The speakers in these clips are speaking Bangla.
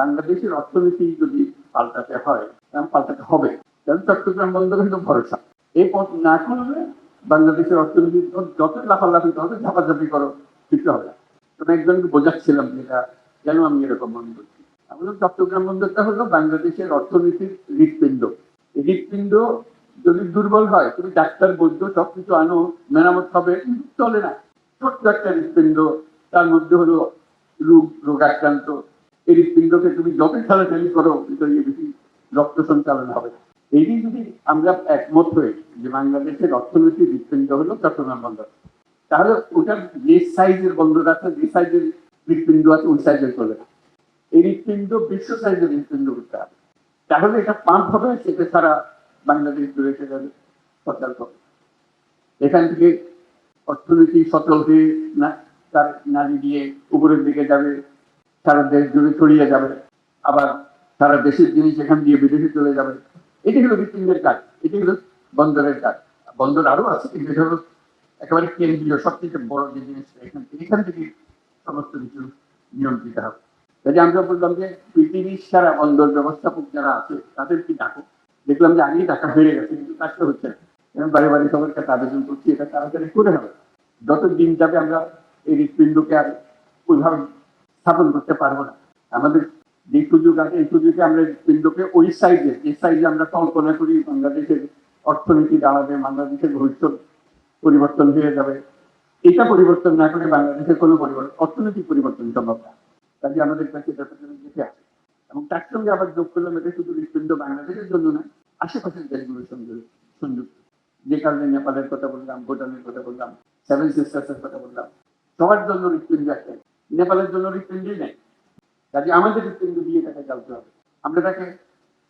বাংলাদেশের অর্থনীতি যদি পাল্টাতে হয় পাল্টাতে হবে। কারণ চট্টগ্রাম বন্দর হলো ভরসা। এই পথ না করলে বাংলাদেশের অর্থনীতি যত লাফালাফি হবে ঝাপাঝাপি করো, কিছু হবে না। আমি একজনকে বোঝাচ্ছিলাম যেটা কেন আমি এরকম মনে করছি। আমাদের চট্টগ্রাম বন্দরটা হলো বাংলাদেশের অর্থনীতির হৃৎপিণ্ড। এই হৃৎপিণ্ড যদি দুর্বল হয়, তুমি ডাক্তার, বৈদ্য, সবকিছু আনো, মেরামত হবে, কিন্তু চলে না। ছোট্ট একটা হৃৎপিণ্ড, তার মধ্যে হলো রোগ রোগাক্রান্ত হৃৎপিণ্ডকে তুমি যত ঠেলাঠেলি করো ভিতরে বেশি রক্ত সঞ্চালন হবে। না এই নিয়ে যদি আমরা একমত হয়ে যে বাংলাদেশের অর্থনীতির হৃৎপিণ্ড হলো চট্টগ্রাম বন্দর, তাহলে ওটার যে সাইজের বন্দর আছে, যে সাইজের হৃৎপিণ্ড আছে, ওই সাইজের চলে। এই হৃৎপিণ্ড বিশ্ব সাইজের হৃৎপিণ্ড করতে হবে। তাহলে এটা পাম্প হবে, সেটা সারা বাংলাদেশ জুড়ে সেটা সচল হবে এখান থেকে অর্থনীতি সচল হয়ে না তার নারী দিয়ে উপরের দিকে যাবে সারা দেশ জুড়ে ছড়িয়ে যাবে, আবার সারা দেশের জিনিস এখান দিয়ে বিদেশে চলে যাবে। এটি হলো হৃৎপিণ্ডের কাজ, এটি হলো বন্দরের কাজ। বন্দর আরও আছে কিন্তু এটা হলো একেবারে কেন্দ্রীয় সবথেকে বড় যে জিনিসটা এখান থেকে এখান থেকে সমস্ত কিছু নিয়ন্ত্রিত হবে। কাজে আমরা বললাম যে পৃথিবীর সারা বন্দর ব্যবস্থাপক যারা আছে তাদের কি ডাকো। দেখলাম যে আগেই টাকা বেড়ে গেছে, কিন্তু কাজটা হচ্ছে না। এবং বাড়ি বাড়ি সবার কাছে আবেদন করছি, এটা তাড়াতাড়ি করে হবে। যত দিন যাবে আমরা এই হৃৎপিণ্ডকে আর ওইভাবে স্থাপন করতে পারব না। আমাদের যে সুযোগ আছে এই সুযোগে আমরা হৃৎপিণ্ডকে ওই সাইজে যে সাইজে আমরা কল্পনা করি বাংলাদেশের অর্থনীতি দাঁড়াবে, বাংলাদেশের ভবিষ্যৎ পরিবর্তন হয়ে যাবে। এটা পরিবর্তন না করে বাংলাদেশের কোনো পরিবর্তন, অর্থনৈতিক পরিবর্তন সম্ভব না। কাজে আমাদের কাছে ব্যাপারটা দেখে আছে। এবং তার সঙ্গে আবার যোগ করলাম, এটা শুধু হৃৎপিণ্ড বাংলাদেশের জন্য না, আশেপাশের দেশগুলোর সঙ্গে সংযুক্ত। যে কারণে নেপালের কথা বললাম, ভুটানের কথা বললাম সেভেন সিস্টার্সের কথা বললাম। সবার জন্য হৃৎপিণ্ড একটা নেপালের জন্য হৃৎপিণ্ডই নেই। কাজে আমাদের হৃৎপিণ্ড দিয়ে তাকে চালতে হবে। আমরা তাকে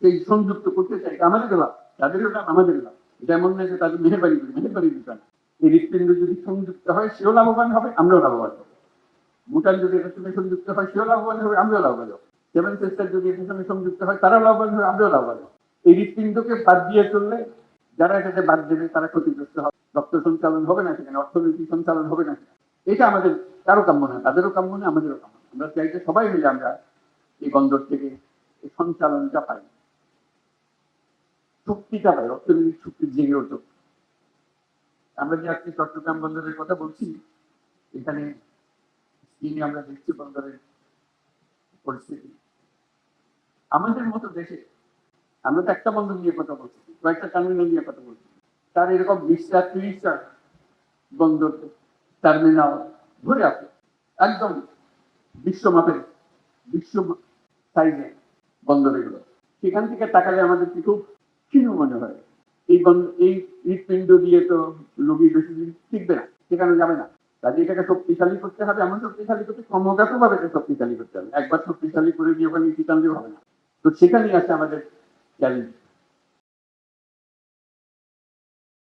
সেই সংযুক্ত করতে চাই আমাদের লাভ। তাদেরও লাভ, আমাদের লাভ। এমন নয় যে তাদের মেহরবানি করি, মেহরবানি দিতে এই হৃৎপিণ্ড যদি সংযুক্ত হয়, সেও লাভবান হবে, আমরাও লাভবান হব। ভুটান যদি এটার সঙ্গে সংযুক্ত হয়, সেও লাভবান হবে, আমরাও লাভবান হব। সেভেন সিস্টার যদি এটার সঙ্গে সংযুক্ত হয়, তারাও লাভবান হবে, আমরাও লাভবান হব। এই হৃৎপিণ্ডকে বাদ দিয়ে চললে যারা এটাকে বাদ দেবে, তারা ক্ষতিগ্রস্ত হবে। রক্ত সঞ্চালন হবে না সেখানে, অর্থনৈতিক সঞ্চালন হবে না এটা আমাদের কারও কাম্য না তাদেরও কাম্য না আমাদেরও কাম্য না আমরা চাই যে সবাই মিলে আমরা এই বন্দর থেকে এই সঞ্চালনটা পাই। শক্তিটা পাই অর্থনৈতিক শক্তি জেগে ওঠে। আমরা যে আজকে চট্টগ্রাম বন্দরের কথা বলছি, এখানে স্ক্রিনে আমরা দেখছি বন্দরের পরিস্থিতি। আমাদের মতো দেশে আমরা তো একটা বন্দর নিয়ে কথা বলছি, কয়েকটা টার্মিনাল নিয়ে কথা বলছি। তার এরকম বিশটা ত্রিশটা বন্দর টার্মিনাল ধরে আছে একদম বিশ্বমাপের বিশ্ব সাইজে বন্দর এগুলো সেখান থেকে তাকালে আমাদের কি খুব ক্ষীণ মনে হয়। এই বন্ধ এই হৃৎপিণ্ড দিয়ে তো রোগী বেশি দিন টিকবে না সেখানে যাবে না। কাজে এটাকে শক্তিশালী করতে হবে, এমন শক্তিশালী করতে ক্রমাগত ভাবে শক্তিশালী করতে হবে। একবার শক্তিশালী করে দিয়ে ওখানে টিকানলেও হবে না। তো সেখানেই আছে আমাদের চ্যালেঞ্জ